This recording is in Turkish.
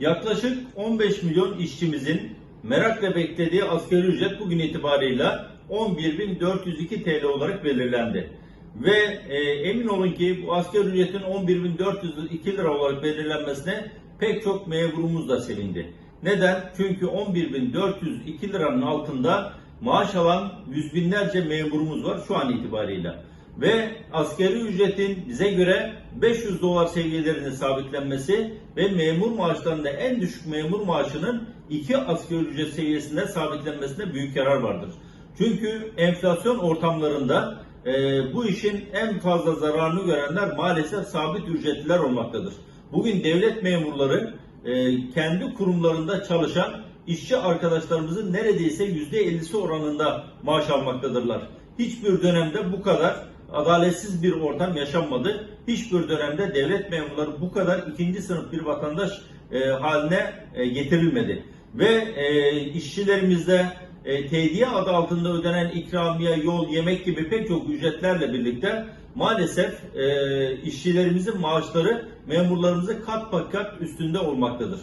Yaklaşık 15 milyon işçimizin merakla beklediği asgari ücret bugün itibarıyla 11.402 TL olarak belirlendi. Ve e, emin olun ki bu asgari ücretin 11.402 lira olarak belirlenmesine pek çok memurumuz da sevindi. Neden? Çünkü 11.402 liranın altında maaş alan yüz binlerce memurumuz var şu an itibarıyla. Ve asgari ücretin bize göre 500 dolar seviyelerinde sabitlenmesi ve memur maaşlarında en düşük memur maaşının 2 asgari ücret seviyesinde sabitlenmesine büyük yarar vardır. Çünkü enflasyon ortamlarında e, bu işin en fazla zararını görenler maalesef sabit ücretliler olmaktadır. Bugün devlet memurları e, kendi kurumlarında çalışan işçi arkadaşlarımızın neredeyse %50'si oranında maaş almaktadırlar. Hiçbir dönemde bu kadar adaletsiz bir ortam yaşanmadı. Hiçbir dönemde devlet memurları bu kadar ikinci sınıf bir vatandaş e, haline e, getirilmedi. Ve e, işçilerimizde e, tediye adı altında ödenen ikramiye, yol, yemek gibi pek çok ücretlerle birlikte maalesef e, işçilerimizin maaşları memurlarımızı kat kat üstünde olmaktadır.